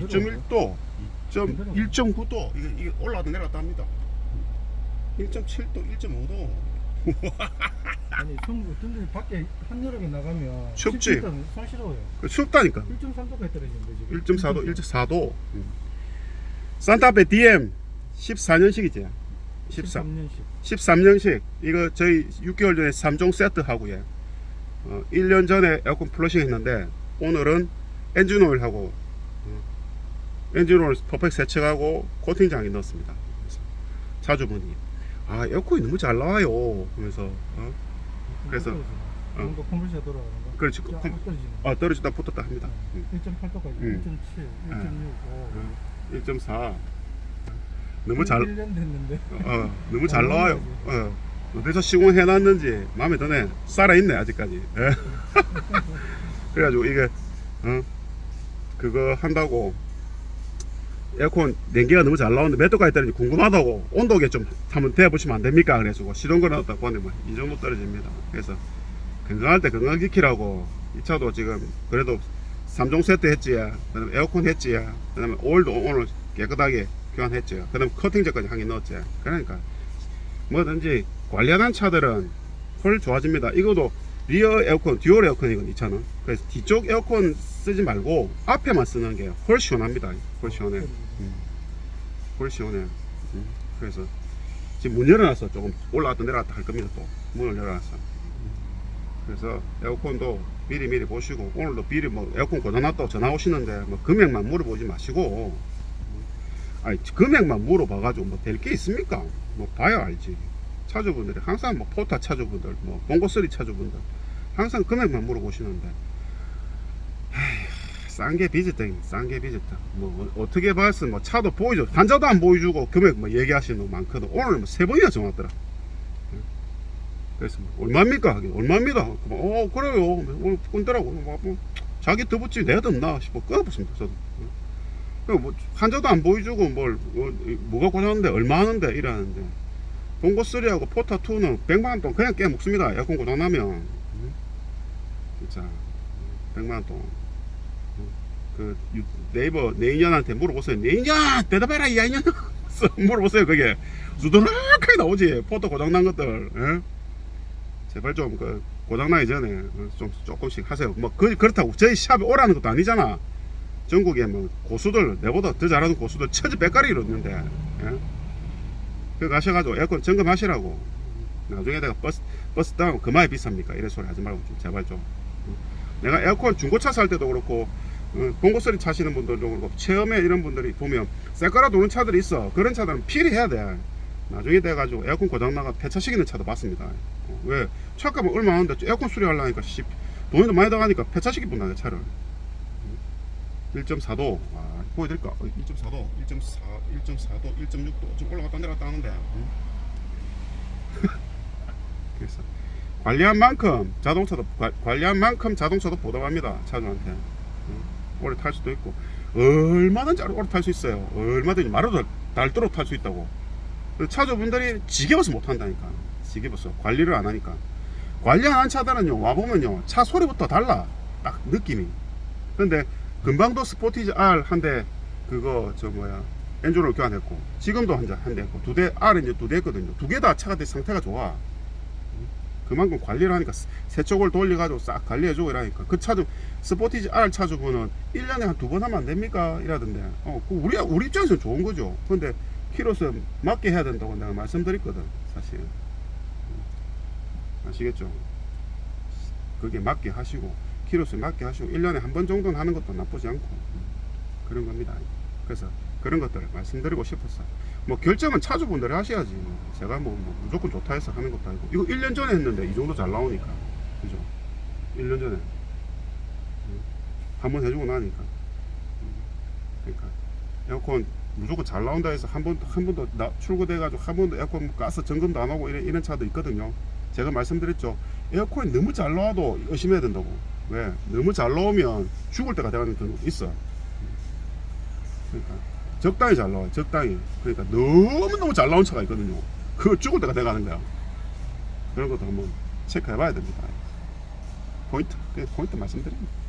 2.1도, 1.9도 이게, 이게 올라왔다 내려왔다 합니다. 1.7도, 1.5도. 아니 좀 어떤 데 밖에 한여름에 나가면 춥지? 손 시려워요. 춥다니까. 1.3도까지 떨어지는데 지금. 1.4도, 1.4도. 산타페 DM 14년식이지. 13. 13년씩. 13년식. 이거 저희 6개월 전에 3종 세트 하고요. 어, 1년 전에 에어컨 플러싱 했는데 오늘은 엔진 오일 하고 어, 엔진 오일 퍼펙트 세척하고 코팅장에 넣었습니다. 자주분이 아 에어컨이 너무 잘 나와요. 그래서 어? 그래서, 어. 뭔가 컴퓨터 돌아가는 거. 그렇지. 쫙 컴-. 아 떨어지다 붙었다 합니다. 1.8도까지, 음. 1.7, 1.6, 1.4 너무 잘 1년 됐는데. 어, 너무 잘 나와요. 어, 어디서 시공해놨는지 마음에 드네. 살아있네 아직까지. 예. 그래가지고 이게 어, 그거 한다고 에어컨 냉기가 너무 잘 나오는데 몇 도까지 떨어지는지 궁금하다고 온도계 좀 한번 대보시면 안 됩니까? 그래가지고 시동 걸어놨다 보니 뭐이 정도 떨어집니다. 그래서 건강할 때 건강 지키라고 이 차도 지금 그래도 3종 세트 했지 그다음에 에어컨 했지 그다음에 오일도 오늘 깨끗하게 교환했지 그다음에 커팅제까지 한 개 넣었지 그러니까 뭐든지 관리하는 차들은 훨 좋아집니다. 이거도 리어 에어컨 듀얼 에어컨이거든 이 차는 그래서 뒤쪽 에어컨 쓰지 말고 앞에만 쓰는 게훨 시원합니다. 훨 시원해. 음. 훨 시원해. 음. 그래서 지금 문 열어놨어 조금 올라갔다 내려갔다 할 겁니다 또. 문을 열어놨어 그래서 에어컨도 미리 미리 보시고 오늘도 미리 뭐 에어컨 고장났다고 전화 오시는데 뭐 금액만 물어보지 마시고 아니 금액만 물어봐가지고 뭐 될 게 있습니까? 뭐 봐야 알지 차주분들이 항상 뭐 포타 차주분들 뭐 봉고쓰리 차주분들 항상 금액만 물어보시는데 싼 게 비지떡 싼게 비지떡 뭐 어- 어떻게 봤으면 뭐 차도 보여줘 단자도 안 보여주고 금액 뭐 얘기하시는 분 많거든 오늘 뭐 세 번이나 전화 왔더라 그래서 뭐 얼마입니까? 하긴 얼마입니다. 어 그래요. 오늘 끊더라고. 뭐, 뭐, 자기 더 붙지 내가 덥나 싶어 끊어봤습니다. 저도. 그뭐 한자도 안 보여주고 뭘 뭐, 뭐가 고장났는데 얼마 하는데 이러는데 본고 3하고 포타 2는 100만 원 동안 그냥 깨 먹습니다. 에어컨 고장 나면 진짜 100만 원 동안 그 유- 네이버 네이년한테 물어보세요. 네이년 대답해라 이 야이년 물어보세요. 그게 수두룩하게 나오지 포터 고장 난 것들. 예? 제발 좀 그 고장나기 전에 어, 좀 조금씩 하세요. 뭐 그, 그렇다고 저희 샵에 오라는 것도 아니잖아. 전국에 뭐 고수들 내보다 더 잘하는 고수들 천지 백가리로 있는데 예? 그 가셔가지고 에어컨 점검하시라고. 나중에 내가 버스 버스 타면 그만이 비쌉니까? 이래 소리 하지 말고 좀 제발 좀. 어. 내가 에어컨 중고차 살 때도 그렇고 어, 봉고소리 차시는 분들도 그렇고 체험에 이런 분들이 보면 쌀가라 도는 차들이 있어. 그런 차들은 필히 해야 돼. 나중에 돼가지고 에어컨 고장나가 폐차시키는 차도 봤습니다. 어, 왜? 차값은 얼마 하는데 에어컨 수리하려니까 씨, 돈이 더 많이 들어가니까 폐차시키 본다 차를 1.4도 아, 보여드릴까? 1.4도 1.4 1.4도 1.6도 좀 올라갔다 내려갔다 하는데. 응? 그래서 관리한 만큼 자동차도 관- 관리한 만큼 자동차도 보답합니다 차주한테. 응? 오래 탈 수도 있고. 얼마든지 오래 탈 수 있어요. 얼마든지 마루도 달도록 탈 수 있다고. 차주분들이 지겨워서 못 한다니까. 지겨워서 관리를 안 하니까. 관리 안 한 차들은요 와보면요 차 소리부터 달라. 딱 느낌이. 근데 금방도 스포티지 R 한 대 그거 저 뭐야 엔진을 교환했고 지금도 한대 했고 두 대 R 이제 두 대 했거든요. 두 개 다 차가 대 상태가 좋아. 그만큼 관리를 하니까 세- 세척을 돌려가지고 싹 관리해주고 이러니까. 그 차주 스포티지 R 차주분은 1년에 한 두 번 하면 안 됩니까? 이라던데. 어, 그 우리 우리 입장에서는 좋은 거죠. 근데 키로수 맞게 해야 된다고 내가 말씀드렸거든 사실. 음. 아시겠죠? 그게 맞게 하시고 키로수 맞게 하시고 1년에 한 번 정도는 하는 것도 나쁘지 않고. 그런 겁니다. 그래서 그런 것들을 말씀드리고 싶었어 뭐 결정은 차주분들이 하셔야지. 뭐. 제가 뭐, 뭐 무조건 좋다 해서 하는 것도 아니고. 이거 1년 전에 했는데 이 정도 잘 나오니까. 그죠? 1년 전에. 한 번 해주고 나니까. 음. 그러니까 에어컨 무조건 잘 나온다 해서 한 번 한 번도 나- 출고돼가지고 한 번도 에어컨 뭐 가스 점검도 안 하고 이런, 이런 차도 있거든요. 제가 말씀드렸죠. 에어컨이 너무 잘 나와도 의심해야 된다고 왜 너무 잘 나오면 죽을 때가 되는 경우 있어. 그러니까 적당히 잘 나와요 적당히. 그러니까 너무 너무 잘 나온 차가 있거든요. 그거 죽을 때가 돼가는 거야. 그런 것도 한번 체크해 봐야 됩니다. 포인트 그냥 포인트 말씀드립니다